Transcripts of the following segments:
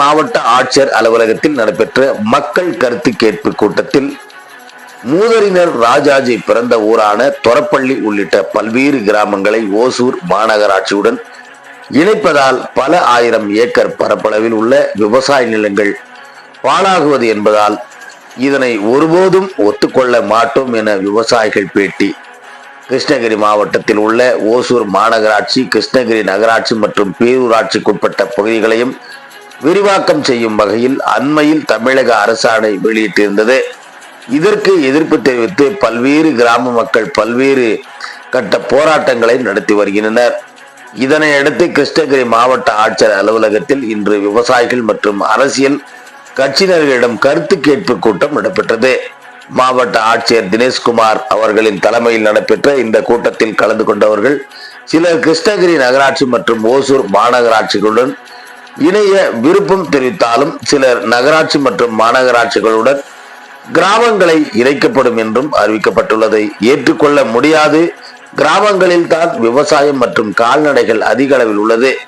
மாவட்ட ஆட்சியர் அலுவலகத்தில் நடைபெற்ற மக்கள் கருத்து கேட்பு கூட்டத்தில் மூதறிஞர் ராஜாஜி பிறந்த ஊரான தொரப்பள்ளி உள்ளிட்ட பல்வேறு கிராமங்களை ஓசூர் மாநகராட்சியுடன் இணைப்பதால் பல ஆயிரம் ஏக்கர் பரப்பளவில் உள்ள விவசாய நிலங்கள் பாழாகுவது என்பதால் இதனை ஒருபோதும் ஒத்துக்கொள்ள மாட்டோம் என விவசாயிகள் பேட்டி. கிருஷ்ணகிரி மாவட்டத்தில் உள்ள ஓசூர் மாநகராட்சி கிருஷ்ணகிரி நகராட்சி மற்றும் பேரூராட்சிக்குட்பட்ட பகுதிகளையும் விரிவாக்கம் செய்யும் வகையில் அண்மையில் தமிழக அரசாணை வெளியிட்டிருந்தது. இதற்கு எதிர்ப்பு தெரிவித்து பல்வேறு கிராம மக்கள் பல்வேறு கட்ட போராட்டங்களை நடத்தி வருகின்றனர். இதனையடுத்து கிருஷ்ணகிரி மாவட்ட ஆட்சியர் அலுவலகத்தில் இன்று விவசாயிகள் மற்றும் அரசியல் கட்சியினர்களிடம் கருத்து கேட்பு கூட்டம் நடைபெற்றது. மாவட்ட ஆட்சியர் தினேஷ்குமார் அவர்களின் தலைமையில் நடைபெற்ற இந்த கூட்டத்தில் கலந்து கொண்டவர்கள் சிலர் கிருஷ்ணகிரி நகராட்சி மற்றும் ஓசூர் மாநகராட்சிகளுடன் இணைய விருப்பம் தெரிவித்தாலும் சிலர் நகராட்சி மற்றும் மாநகராட்சிகளுடன் கிராமங்களை இணைக்கப்படும் என்றும் அறிவிக்கப்பட்டுள்ளதை ஏற்றுக்கொள்ள முடியாது. கிராமங்களில் தான் விவசாயம் மற்றும் கால்நடைகள் அதிக அளவில் உள்ளது.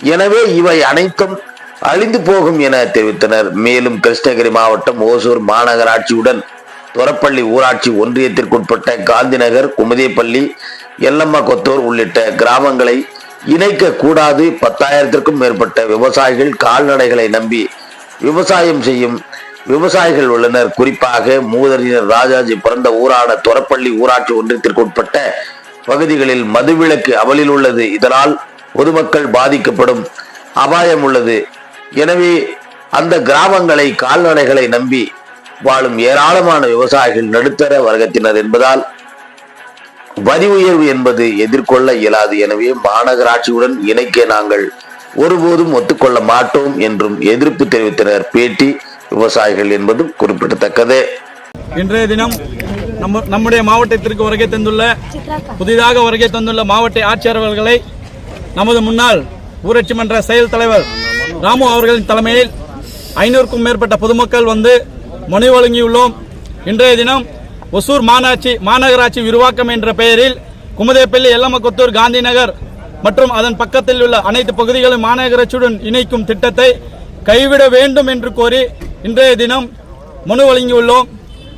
எனவே இவை அனைத்தும் அழிந்து போகும் என தெரிவித்தனர். மேலும் கிருஷ்ணகிரி மாவட்டம் ஓசூர் மாநகராட்சியுடன் தொரப்பள்ளி ஊராட்சி ஒன்றியத்திற்குட்பட்ட காந்திநகர் குமுதியப்பள்ளி எல்லம்மா கொத்தூர் உள்ளிட்ட கிராமங்களை இணைக்க கூடாது பத்தாயிரத்திற்கும் மேற்பட்ட விவசாயிகள் கால்நடைகளை நம்பி விவசாயம் செய்யும் விவசாயிகள் உள்ளனர். குறிப்பாக மூதறிஞர் ராஜாஜி பிறந்த ஊரான தொரப்பள்ளி ஊராட்சி ஒன்றியத்திற்குட்பட்ட பகுதிகளில் மதுவிலக்கு அமலில் உள்ளது. இதனால் பொதுமக்கள் பாதிக்கப்படும் அபாயம் உள்ளது. எனவே அந்த கிராமங்களை கால்நடைகளை நம்பி வாழும் ஏராளமான விவசாயிகள் நடுத்தர வர்க்கத்தினர் என்பதால் வரி உயர்வு என்பது எதிர்கொள்ள இயலாது. எனவே மாநகராட்சியுடன் இணைக்க நாங்கள் ஒருபோதும் ஒத்துக்கொள்ள மாட்டோம் என்றும் எதிர்ப்பு தெரிவித்தனர். பேட்டி விவசாயிகள் என்பதும் குறிப்பிடத்தக்கது. இன்றைய தினம் நம்ம நம்முடைய மாவட்டத்திற்கு வருகை தந்துள்ள புதிதாக வருகை தந்துள்ள மாவட்ட ஆட்சியர் அவர்களை நமது முன்னாள் ஊராட்சி மன்ற செயல் தலைவர் ராமு அவர்களின் தலைமையில் ஐநூறுக்கும் மேற்பட்ட பொதுமக்கள் வந்து மனு வழங்கியுள்ளோம். இன்றைய தினம் ஒசூர் மாநாட்சி மாநகராட்சி விரிவாக்கம் என்ற பெயரில் குமுதேப்பள்ளி எல்லமக்கொத்தூர் காந்திநகர் மற்றும் அதன் பக்கத்தில் உள்ள அனைத்து பகுதிகளும் மாநகராட்சியுடன் இணைக்கும் திட்டத்தை கைவிட வேண்டும் என்று கோரி இன்றைய தினம் மனு வழங்கியுள்ளோம்.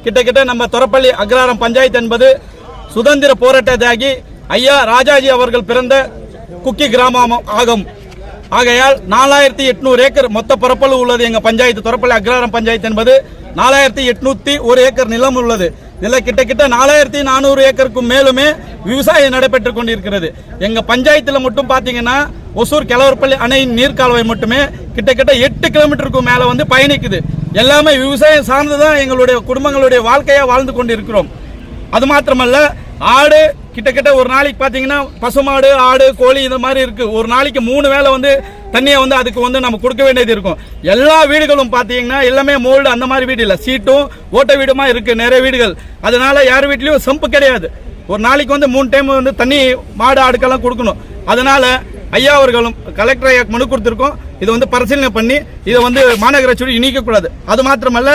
கிட்டத்தட்ட நம்ம தொரப்பள்ளி அக்ராரம் பஞ்சாயத்து என்பது சுதந்திர போராட்ட தியாகி ஐயா ராஜாஜி அவர்கள் பிறந்த குக்கி கிராமம் ஆகும். ஆகையால் நாலாயிரத்தி எட்நூறு ஏக்கர் மொத்த பரப்பளவு உள்ளது. எங்கள் பஞ்சாயத்து தொரப்பள்ளி அக்ராரம் பஞ்சாயத்து என்பது நாலாயிரத்தி எட்நூத்தி ஒரு ஏக்கர் நிலம் உள்ளது. இதில் கிட்டத்தட்ட நாலாயிரத்தி நானூறு ஏக்கருக்கும் மேலுமே விவசாயம் நடைபெற்றுக் கொண்டிருக்கிறது. எங்க பஞ்சாயத்தில் மட்டும் பாத்தீங்கன்னா ஒசூர் கிளவர்பள்ளி அணையின் நீர்க்கால்வாய் மட்டுமே கிட்டத்தட்ட எட்டு கிலோமீட்டருக்கும் மேல வந்து பயணிக்குது. எல்லாமே விவசாயம் சார்ந்துதான் எங்களுடைய குடும்பங்களுடைய வாழ்க்கையா வாழ்ந்து கொண்டிருக்கிறோம். அது மாத்திரமல்ல ஆடு கிட்டத்தட்ட ஒரு நாளைக்கு பாத்தீங்கன்னா பசுமாடு ஆடு கோழி இந்த மாதிரி இருக்கு. ஒரு நாளைக்கு மூணு வேளை வந்து தண்ணியை வந்து அதுக்கு வந்து நம்ம கொடுக்க வேண்டியது இருக்கும். எல்லா வீடுகளும் பார்த்தீங்கன்னா எல்லாமே மோல்டு அந்த மாதிரி வீடு இல்லை. சீட்டும் ஓட்ட வீடுமா இருக்கு நிறைய வீடுகள். அதனால யார் வீட்லயும் சம்பு கிடையாது. ஒரு நாளைக்கு வந்து மூணு டைம் வந்து தண்ணி மாடு ஆடுக்கெல்லாம் கொடுக்கணும். அதனால ஐயா அவர்களும் கலெக்டர் ஐயா மனு கொடுத்துருக்கோம். இதை வந்து பரிசீலனை பண்ணி இதை வந்து மாநகராட்சியோடு இணைக்கக்கூடாது. அது மாத்திரமல்ல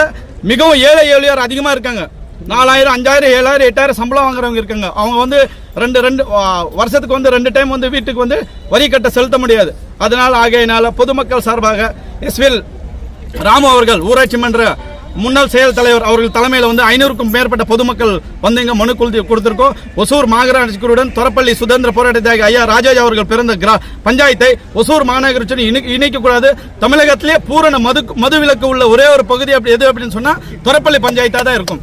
மிகவும் ஏழை ஏழையார் அதிகமாக இருக்காங்க. நாலாயிரம் அஞ்சாயிரம் ஏழாயிரம் எட்டாயிரம் சம்பளம் வாங்குறவங்க இருக்காங்க. அவங்க வந்து ரெண்டு ரெண்டு வருஷத்துக்கு வந்து ரெண்டு டைம் வந்து வீட்டுக்கு வந்து வரி கட்ட செலுத்த முடியாது. அதனால் ஆகையினால பொதுமக்கள் சார்பாக எஸ்வில் ராமு அவர்கள் ஊராட்சி மன்ற முன்னாள் செயல் தலைவர் அவர்கள் தலைமையில் வந்து ஐநூறுக்கும் மேற்பட்ட பொதுமக்கள் வந்து இங்கே மனு கொடுத்து கொடுத்துருக்கோம். ஒசூர் மாநகராட்சிக்குடன் தொரப்பள்ளி சுதந்திர போராட்ட தியாகி ஐயா ராஜாஜி அவர்கள் பிறந்த கிரா பஞ்சாயத்தை ஒசூர் மாநகராட்சி இணை இணைக்கக்கூடாது. தமிழகத்திலே பூரண மது மதுவிலக்கு உள்ள ஒரே ஒரு பகுதி அப்படி எது அப்படின்னு சொன்னால் தொரப்பள்ளி பஞ்சாயத்தாக தான் இருக்கும்.